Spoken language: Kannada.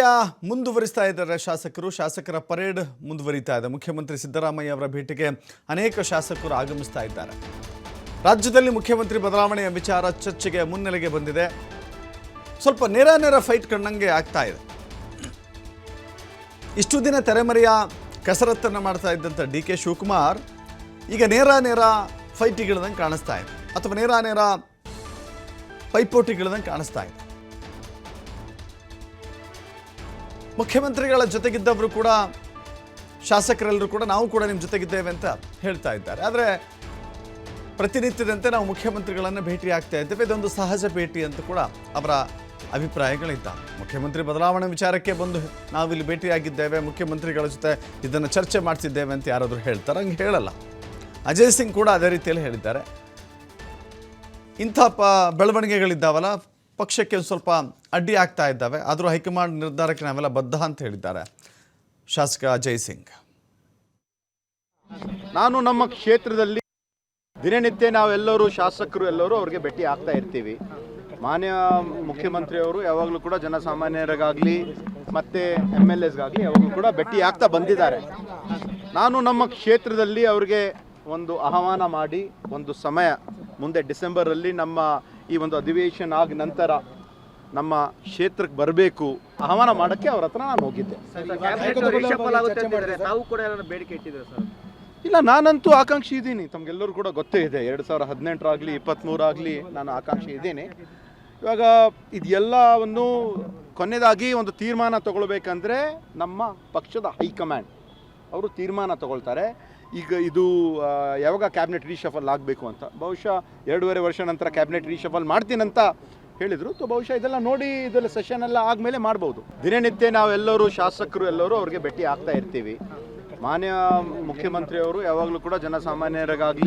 ರಾಜಕೀಯ ಮುಂದುವರಿಸ್ತಾ ಇದ್ದಾರೆ ಶಾಸಕರು. ಶಾಸಕರ ಪರೇಡ್ ಮುಂದುವರಿತಾ ಇದೆ. ಮುಖ್ಯಮಂತ್ರಿ ಸಿದ್ದರಾಮಯ್ಯ ಅವರ ಭೇಟಿಗೆ ಅನೇಕ ಶಾಸಕರು ಆಗಮಿಸ್ತಾ ಇದ್ದಾರೆ. ರಾಜ್ಯದಲ್ಲಿ ಮುಖ್ಯಮಂತ್ರಿ ಬದಲಾವಣೆಯ ವಿಚಾರ ಚರ್ಚೆಗೆ ಮುನ್ನೆಲೆಗೆ ಬಂದಿದೆ. ಸ್ವಲ್ಪ ನೇರ ನೇರ ಫೈಟ್ ಕಂಡಂಗೆ ಆಗ್ತಾ ಇದೆ. ಇಷ್ಟು ದಿನ ತೆರೆಮರೆಯ ಕಸರತ್ತನ್ನು ಮಾಡ್ತಾ ಇದ್ದಂಥ ಡಿ ಕೆ ಶಿವಕುಮಾರ್ ಈಗ ನೇರ ನೇರ ಫೈಟಿಗಿಳ್ದಂಗೆ ಕಾಣಿಸ್ತಾ ಇದೆ. ಅಥವಾ ನೇರ ನೇರ ಪೈಪೋಟಿಗಿಳ್ದಂಗೆ ಕಾಣಿಸ್ತಾ ಇದೆ. ಮುಖ್ಯಮಂತ್ರಿಗಳ ಜೊತೆಗಿದ್ದವರು ಕೂಡ, ಶಾಸಕರೆಲ್ಲರೂ ಕೂಡ ನಾವು ಕೂಡ ನಿಮ್ಮ ಜೊತೆಗಿದ್ದೇವೆ ಅಂತ ಹೇಳ್ತಾ ಇದ್ದಾರೆ. ಆದರೆ ಪ್ರತಿನಿತ್ಯದಂತೆ ನಾವು ಮುಖ್ಯಮಂತ್ರಿಗಳನ್ನು ಭೇಟಿ ಆಗ್ತಾ ಇದ್ದೇವೆ. ಇದೊಂದು ಸಹಜ ಭೇಟಿ ಅಂತ ಕೂಡ ಅವರ ಅಭಿಪ್ರಾಯಗಳಿದ್ದಾವೆ. ಮುಖ್ಯಮಂತ್ರಿ ಬದಲಾವಣೆ ವಿಚಾರಕ್ಕೆ ಬಂದು ನಾವಿಲ್ಲಿ ಭೇಟಿಯಾಗಿದ್ದೇವೆ. ಮುಖ್ಯಮಂತ್ರಿಗಳ ಜೊತೆ ಇದನ್ನು ಚರ್ಚೆ ಮಾಡ್ತಿದ್ದೇವೆ ಅಂತ ಯಾರಾದರೂ ಹೇಳ್ತಾರೆ ಹಂಗೆ ಹೇಳಲ್ಲ. ಅಜಯ್ ಸಿಂಗ್ ಕೂಡ ಅದೇ ರೀತಿಯಲ್ಲಿ ಹೇಳಿದ್ದಾರೆ. ಇಂಥ ಪ ಬೆಳವಣಿಗೆಗಳಿದ್ದಾವಲ್ಲ ಪಕ್ಷಕ್ಕೆ ಒಂದು ಸ್ವಲ್ಪ ಅಡ್ಡಿ ಆಗ್ತಾ ಇದ್ದಾವೆ. ಆದರೂ ಹೈಕಮಾಂಡ್ ನಿರ್ಧಾರಕ್ಕೆ ನಾವೆಲ್ಲ ಬದ್ಧ ಅಂತ ಹೇಳಿದ್ದಾರೆ. ಶಾಸಕ ಅಜಯ್ ಸಿಂಗ್. ನಾನು ನಮ್ಮ ಕ್ಷೇತ್ರದಲ್ಲಿ ದಿನನಿತ್ಯ ನಾವೆಲ್ಲರೂ ಶಾಸಕರು ಎಲ್ಲರೂ ಅವ್ರಿಗೆ ಭೇಟಿ ಆಗ್ತಾ ಇರ್ತೀವಿ. ಮಾನ್ಯ ಮುಖ್ಯಮಂತ್ರಿಯವರು ಯಾವಾಗಲೂ ಕೂಡ ಜನಸಾಮಾನ್ಯರಿಗಾಗಲಿ, ಮತ್ತು ಎಂ ಎಲ್ ಎಸ್ಗಾಗಲಿ ಯಾವಾಗಲೂ ಕೂಡ ಭೇಟಿ ಆಗ್ತಾ ಬಂದಿದ್ದಾರೆ. ನಾನು ನಮ್ಮ ಕ್ಷೇತ್ರದಲ್ಲಿ ಅವ್ರಿಗೆ ಒಂದು ಆಹ್ವಾನ ಮಾಡಿ, ಒಂದು ಸಮಯ ಮುಂದೆ ಡಿಸೆಂಬರಲ್ಲಿ ನಮ್ಮ ಈ ಒಂದು ಅಧಿವೇಶನ ಆದ ನಂತರ ನಮ್ಮ ಕ್ಷೇತ್ರಕ್ಕೆ ಬರಬೇಕು ಆಹ್ವಾನ ಮಾಡೋಕ್ಕೆ ಅವ್ರ ಹತ್ರ ನಾನು ಹೋಗಿದ್ದೆ. ಇಲ್ಲ ನಾನಂತೂ ಆಕಾಂಕ್ಷಿ ಇದ್ದೀನಿ. ತಮಗೆಲ್ಲರೂ ಕೂಡ ಗೊತ್ತೇ ಇದೆ. ಎರಡು ಸಾವಿರ ಹದಿನೆಂಟರಾಗಲಿ ಇಪ್ಪತ್ತ್ಮೂರಾಗಲಿ ನಾನು ಆಕಾಂಕ್ಷಿ ಇದ್ದೀನಿ. ಇವಾಗ ಇದೆಲ್ಲವನ್ನು ಕೊನೆಯದಾಗಿ ಒಂದು ತೀರ್ಮಾನ ತಗೊಳ್ಬೇಕಂದ್ರೆ ನಮ್ಮ ಪಕ್ಷದ ಹೈಕಮಾಂಡ್. ಅವರು ತೀರ್ಮಾನ ತಗೊಳ್ತಾರೆ. ಈಗ ಇದು ಯಾವಾಗ ಕ್ಯಾಬಿನೆಟ್ ರೀಶಫಲ್ ಆಗಬೇಕು ಅಂತ? ಬಹುಶಃ ಎರಡೂವರೆ ವರ್ಷ ನಂತರ ಕ್ಯಾಬಿನೆಟ್ ರೀಶಫಲ್ ಮಾಡ್ತೀನಂತ ಹೇಳಿದರು. ಸೊ ಬಹುಶಃ ಇದೆಲ್ಲ ನೋಡಿ ಇದೆಲ್ಲ ಸೆಷನ್ ಎಲ್ಲ ಆದಮೇಲೆ ಮಾಡ್ಬೋದು. ದಿನನಿತ್ಯ ನಾವೆಲ್ಲರೂ ಶಾಸಕರು ಎಲ್ಲರೂ ಅವ್ರಿಗೆ ಭೇಟಿ ಆಗ್ತಾ ಇರ್ತೀವಿ. ಮಾನ್ಯ ಮುಖ್ಯಮಂತ್ರಿಯವರು ಯಾವಾಗಲೂ ಕೂಡ ಜನಸಾಮಾನ್ಯರಿಗಾಗಲಿ